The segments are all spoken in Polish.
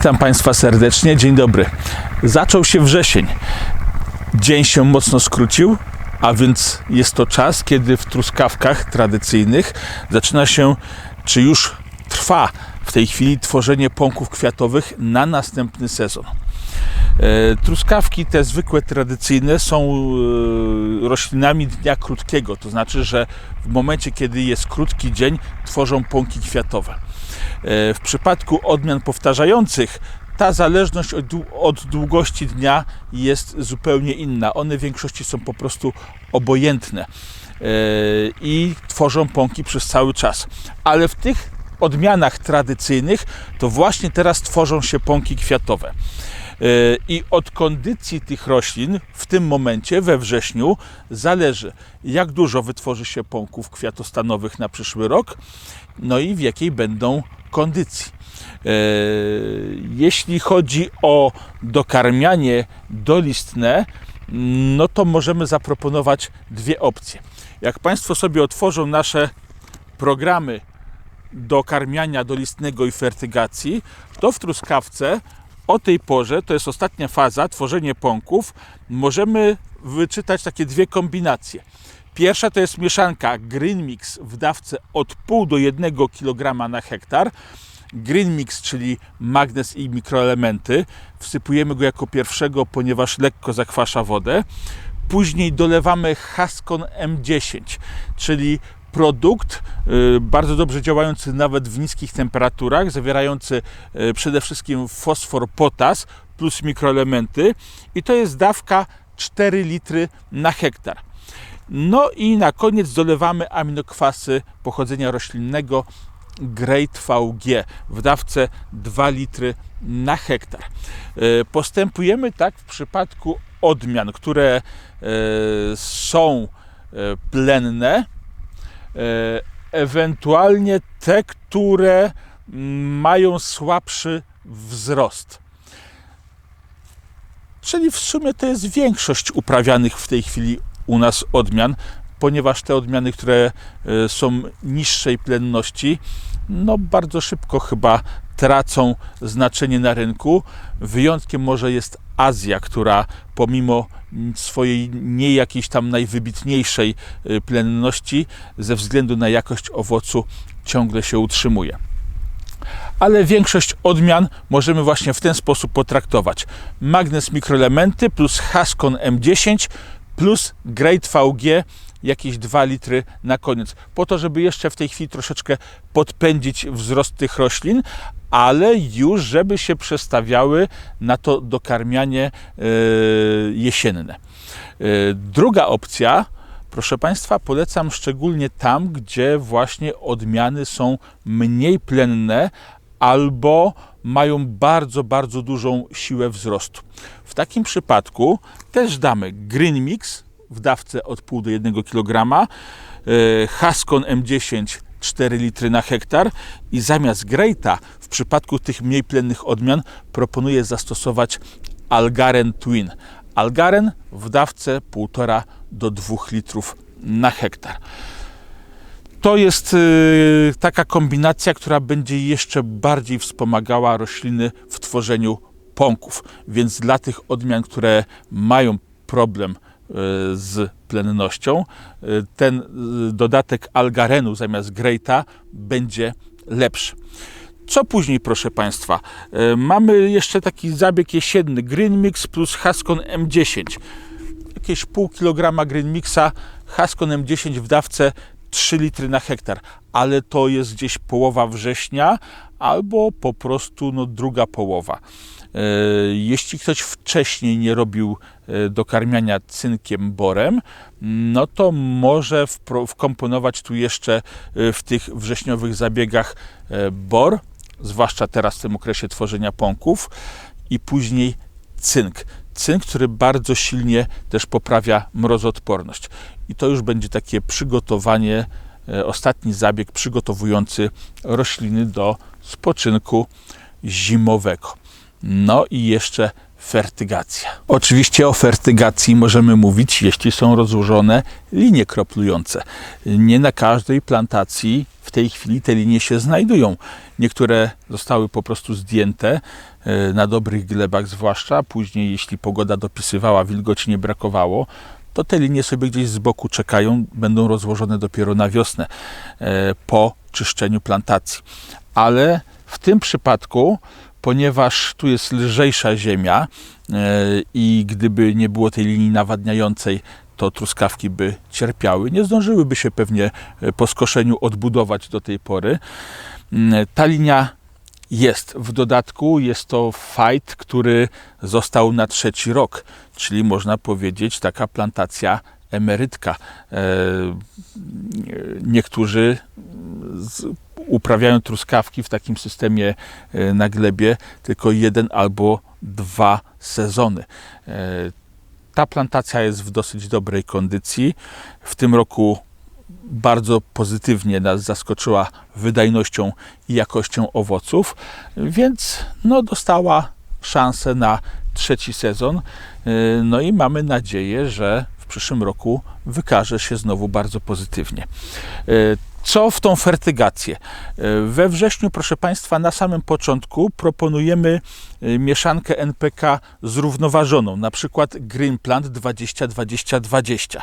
Witam Państwa serdecznie, dzień dobry. Zaczął się wrzesień. Dzień się mocno skrócił, a więc jest to czas, kiedy w truskawkach tradycyjnych zaczyna się, czy już trwa w tej chwili tworzenie pąków kwiatowych na następny sezon. E, Truskawki te zwykłe, tradycyjne są e, roślinami dnia krótkiego, to znaczy, że w momencie, kiedy jest krótki dzień, tworzą pąki kwiatowe. E, W przypadku odmian powtarzających ta zależność od, dłu- od długości dnia jest zupełnie inna. One w większości są po prostu obojętne e, i tworzą pąki przez cały czas. Ale w tych odmianach tradycyjnych to właśnie teraz tworzą się pąki kwiatowe. E, I od kondycji tych roślin w tym momencie, we wrześniu, zależy, jak dużo wytworzy się pąków kwiatostanowych na przyszły rok, no i w jakiej będą kondycji. E, Jeśli chodzi o dokarmianie dolistne, no to możemy zaproponować dwie opcje. Jak Państwo sobie otworzą nasze programy do karmiania dolistnego i fertygacji, to w truskawce o tej porze, to jest ostatnia faza, tworzenie pąków, możemy wyczytać takie dwie kombinacje. Pierwsza to jest mieszanka Green Mix w dawce od pół do 1 kg na hektar. Green Mix, czyli magnez i mikroelementy. Wsypujemy go jako pierwszego, ponieważ lekko zakwasza wodę. Później dolewamy Haskon M10, czyli produkt y, bardzo dobrze działający nawet w niskich temperaturach, zawierający y, przede wszystkim fosfor, potas plus mikroelementy i to jest dawka 4 litry na hektar. No i na koniec dolewamy aminokwasy pochodzenia roślinnego Great VG w dawce 2 litry na hektar. E, Postępujemy tak w przypadku odmian, które e, są e, plenne, ewentualnie te, które mm, mają słabszy wzrost. Czyli w sumie to jest większość uprawianych w tej chwili u nas odmian, ponieważ te odmiany, które e, są niższej plenności, no bardzo szybko chyba tracą znaczenie na rynku. Wyjątkiem może jest Azja, która pomimo swojej nie jakiejś tam najwybitniejszej e, plenności, ze względu na jakość owocu ciągle się utrzymuje ale większość odmian możemy właśnie w ten sposób potraktować. Magnes mikroelementy plus Haskon M10 plus Great VG jakieś 2 litry na koniec. Po to, żeby jeszcze w tej chwili troszeczkę podpędzić wzrost tych roślin, ale już żeby się przestawiały na to dokarmianie e, jesienne. E, Druga opcja, proszę Państwa, polecam szczególnie tam, gdzie właśnie odmiany są mniej plenne albo mają bardzo, bardzo dużą siłę wzrostu. W takim przypadku też damy Green Mix w dawce od pół do 1 kg, e, Haskon M10 4 litry na hektar i zamiast Greata w przypadku tych mniej plennych odmian proponuję zastosować Algaren Twin. Algaren w dawce 1,5 do 2 litrów na hektar. To jest y, taka kombinacja, która będzie jeszcze bardziej wspomagała rośliny w tworzeniu pąków. Więc dla tych odmian, które mają problem y, z plennością, y, ten dodatek algarenu zamiast greata będzie lepszy. Co później, proszę Państwa? Mamy jeszcze taki zabieg jesienny Green Mix plus Haskon M10 jakieś pół kilograma Green Mixa, Haskon M10 w dawce 3 litry na hektar, ale to jest gdzieś połowa września albo po prostu no, druga połowa. E, Jeśli ktoś wcześniej nie robił e, dokarmiania cynkiem borem, no to może wkomponować tu jeszcze e, w tych wrześniowych zabiegach bor, zwłaszcza teraz w tym okresie tworzenia pąków i później cynk. Cynk, który bardzo silnie też poprawia mrozoodporność. I to już będzie takie przygotowanie, e, ostatni zabieg przygotowujący rośliny do spoczynku zimowego. No i jeszcze fertygacja. Oczywiście o fertygacji możemy mówić, jeśli są rozłożone linie kroplujące. Nie na każdej plantacji w tej chwili te linie się znajdują. Niektóre zostały po prostu zdjęte e, na dobrych glebach, zwłaszcza później, jeśli pogoda dopisywała, wilgoci nie brakowało, to te linie sobie gdzieś z boku czekają, będą rozłożone dopiero na wiosnę e, po czyszczeniu plantacji. Ale w tym przypadku, ponieważ tu jest lżejsza ziemia e, i gdyby nie było tej linii nawadniającej, to truskawki by cierpiały. Nie zdążyłyby się pewnie e, po skoszeniu odbudować do tej pory. Mm, ta linia jest. W dodatku jest to fight, który został na trzeci rok, czyli można powiedzieć taka plantacja emerytka. E, niektórzy uprawiają truskawki w takim systemie e, na glebie tylko jeden albo dwa sezony. Ta plantacja jest w dosyć dobrej kondycji. W tym roku bardzo pozytywnie nas zaskoczyła wydajnością i jakością owoców, więc no, dostała szansę na trzeci sezon. No i mamy nadzieję, że w przyszłym roku wykaże się znowu bardzo pozytywnie. Co w tą fertygację? We wrześniu, proszę Państwa, na samym początku proponujemy e, mieszankę NPK zrównoważoną, na przykład Green Plant 20-20-20.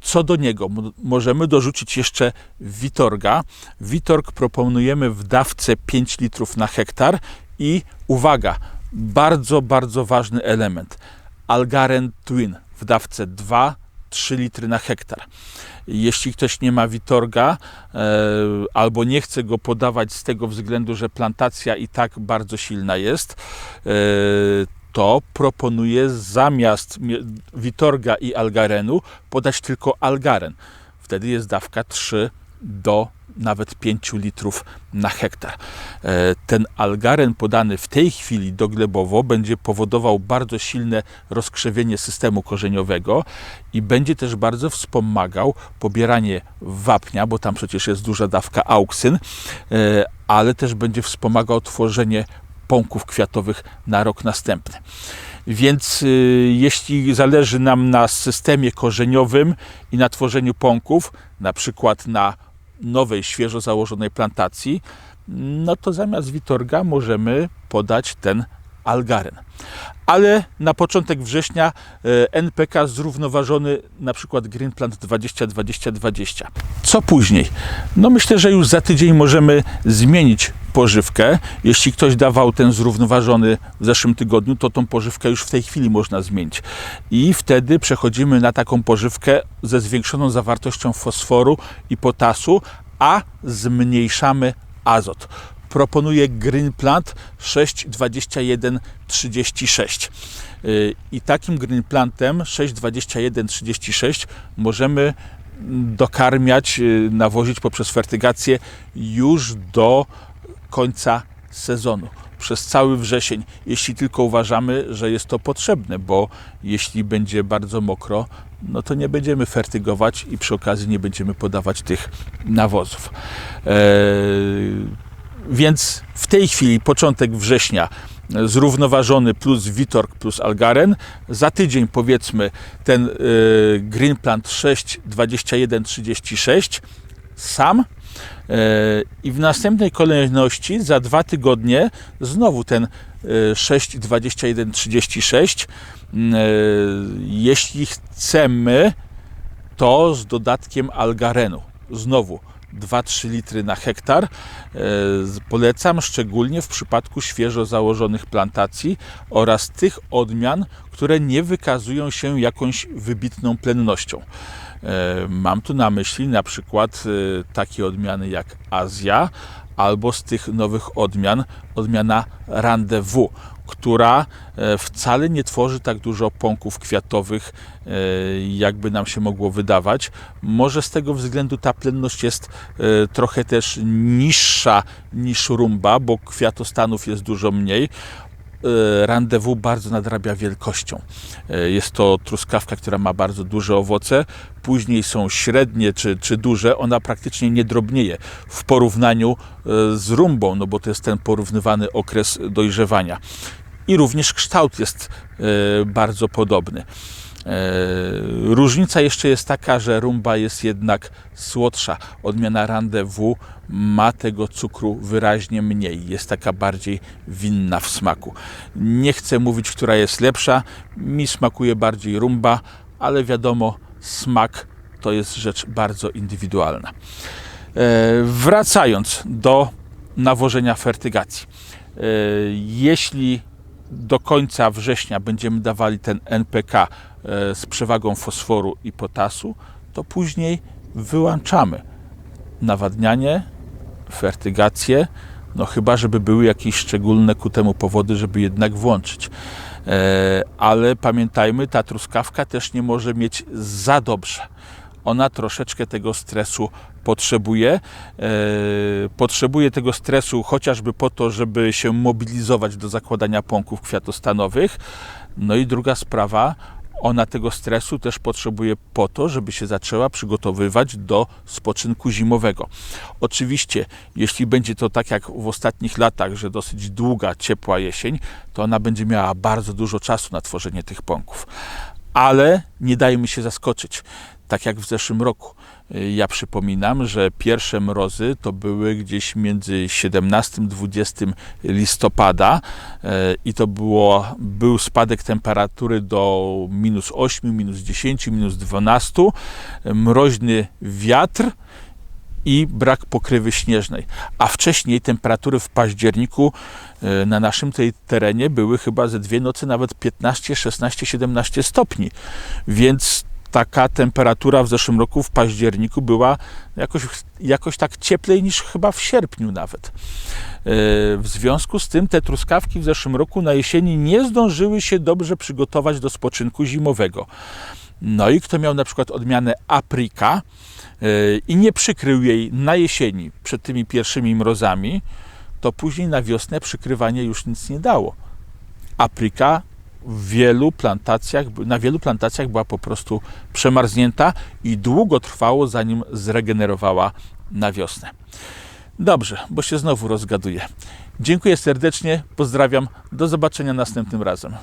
Co do niego możemy dorzucić jeszcze Witorga. Witorg proponujemy w dawce 5 litrów na hektar i uwaga, bardzo, bardzo ważny element. Algaren Twin w dawce 2 3 litry na hektar. Jeśli ktoś nie ma Witorga e, albo nie chce go podawać z tego względu, że plantacja i tak bardzo silna jest, e, to proponuję zamiast Witorga i Algarenu podać tylko Algaren. Wtedy jest dawka 3 do nawet 5 litrów na hektar. E, ten algaren podany w tej chwili doglebowo będzie powodował bardzo silne rozkrzewienie systemu korzeniowego i będzie też bardzo wspomagał pobieranie wapnia, bo tam przecież jest duża dawka auksyn, e, ale też będzie wspomagał tworzenie pąków kwiatowych na rok następny. Więc y, jeśli zależy nam na systemie korzeniowym i na tworzeniu pąków, na przykład na nowej, świeżo założonej plantacji, no to zamiast Witorga możemy podać ten algaren. Ale na początek września e, NPK zrównoważony, na przykład Green Plant 20-20-20. Co później? No myślę, że już za tydzień możemy zmienić pożywkę. Jeśli ktoś dawał ten zrównoważony w zeszłym tygodniu, to tą pożywkę już w tej chwili można zmienić. I wtedy przechodzimy na taką pożywkę ze zwiększoną zawartością fosforu i potasu, a zmniejszamy azot proponuje Green Plant 62136. Y, I takim Green Plantem 62136 możemy dokarmiać, y, nawozić poprzez fertygację już do końca sezonu przez cały wrzesień, jeśli tylko uważamy, że jest to potrzebne, bo jeśli będzie bardzo mokro, no to nie będziemy fertygować i przy okazji nie będziemy podawać tych nawozów. Eee, więc w tej chwili, początek września, zrównoważony plus Witorg plus Algaren. Za tydzień powiedzmy ten y, Green Plant 6 21 36 sam i w następnej kolejności za dwa tygodnie znowu ten y, 6 21 36 jeśli chcemy to z dodatkiem Algarenu znowu 2-3 litry na hektar. E, polecam szczególnie w przypadku świeżo założonych plantacji oraz tych odmian, które nie wykazują się jakąś wybitną plennością. E, mam tu na myśli na przykład e, takie odmiany jak Azja, albo z tych nowych odmian odmiana Rendezvous, która e, wcale nie tworzy tak dużo pąków kwiatowych, jakby nam się mogło wydawać. Może z tego względu ta plenność jest trochę też niższa niż rumba, bo kwiatostanów jest dużo mniej. Rendezvous bardzo nadrabia wielkością. Jest to truskawka, która ma bardzo duże owoce, później są średnie czy, czy duże, ona praktycznie nie drobnieje w porównaniu z rumbą, no bo to jest ten porównywany okres dojrzewania i również kształt jest bardzo podobny. E, Różnica jeszcze jest taka, że rumba jest jednak słodsza. Odmiana Rendezvous ma tego cukru wyraźnie mniej. Jest taka bardziej winna w smaku. Nie chcę mówić, która jest lepsza. Mi smakuje bardziej rumba, ale wiadomo, smak to jest rzecz bardzo indywidualna. E, Wracając do nawożenia fertygacji. E, Jeśli do końca września będziemy dawali ten NPK z przewagą fosforu i potasu, to później wyłączamy nawadnianie, fertygację, no chyba, żeby były jakieś szczególne ku temu powody, żeby jednak włączyć. E, Ale pamiętajmy, ta truskawka też nie może mieć za dobrze. Ona troszeczkę tego stresu potrzebuje. E, Potrzebuje tego stresu chociażby po to, żeby się mobilizować do zakładania pąków kwiatostanowych. No i druga sprawa, ona tego stresu też potrzebuje po to, żeby się zaczęła przygotowywać do spoczynku zimowego. Oczywiście, jeśli będzie to tak jak w ostatnich latach, że dosyć długa, ciepła jesień, to ona będzie miała bardzo dużo czasu na tworzenie tych pąków. Ale nie dajmy się zaskoczyć. Tak jak w zeszłym roku. Ja przypominam, że pierwsze mrozy to były gdzieś między 17-20 listopada y, i to było, był spadek temperatury do minus 8, minus 10, minus 12, mroźny wiatr i brak pokrywy śnieżnej. A wcześniej temperatury w październiku y, na naszym tej terenie były chyba ze dwie nocy nawet 15, 16, 17 stopni. Więc taka temperatura w zeszłym roku w październiku była jakoś, jakoś tak cieplej niż chyba w sierpniu nawet. Yy, W związku z tym te truskawki w zeszłym roku na jesieni nie zdążyły się dobrze przygotować do spoczynku zimowego. No i kto miał na przykład odmianę aprika yy, i nie przykrył jej na jesieni przed tymi pierwszymi mrozami, to później na wiosnę przykrywanie już nic nie dało. Aprika wielu plantacjach, na wielu plantacjach była po prostu przemarznięta i długo trwało, zanim zregenerowała na wiosnę. Dobrze, bo się znowu rozgaduję. Dziękuję serdecznie, pozdrawiam, do zobaczenia następnym razem.